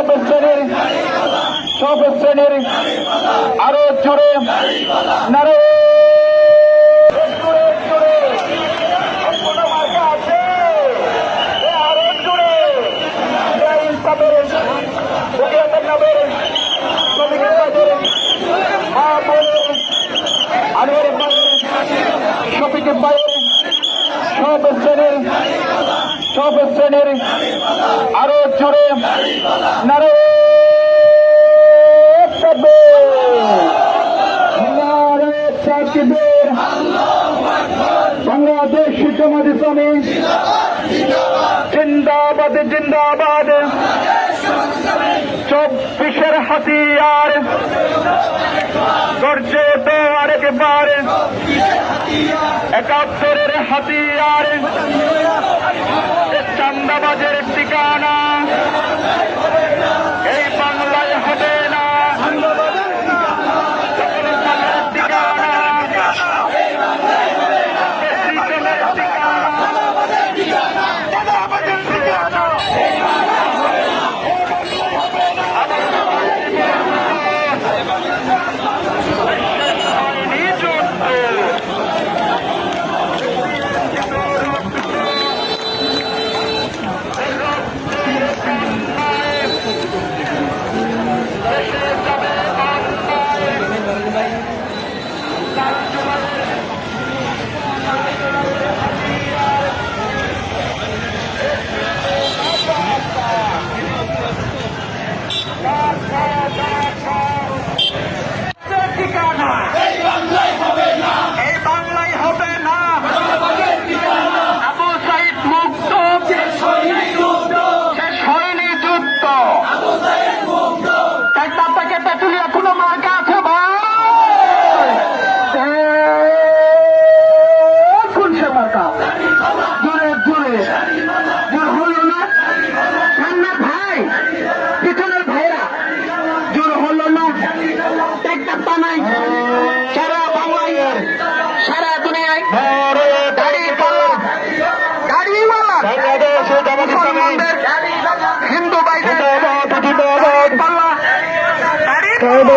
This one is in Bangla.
সব শ্রেণির সব শ্রেণির আরও জোরে নারে সব শ্রেণির আরও জোরে বাংলাদেশ শিক্ষামাদ ইসলামী। জিন্দাবাদ জিন্দাবাদ। চব্বিশের হাতিয়ার। গর্জে তো আরেকবার একাত্তরের হাতিয়ার। Oh my God.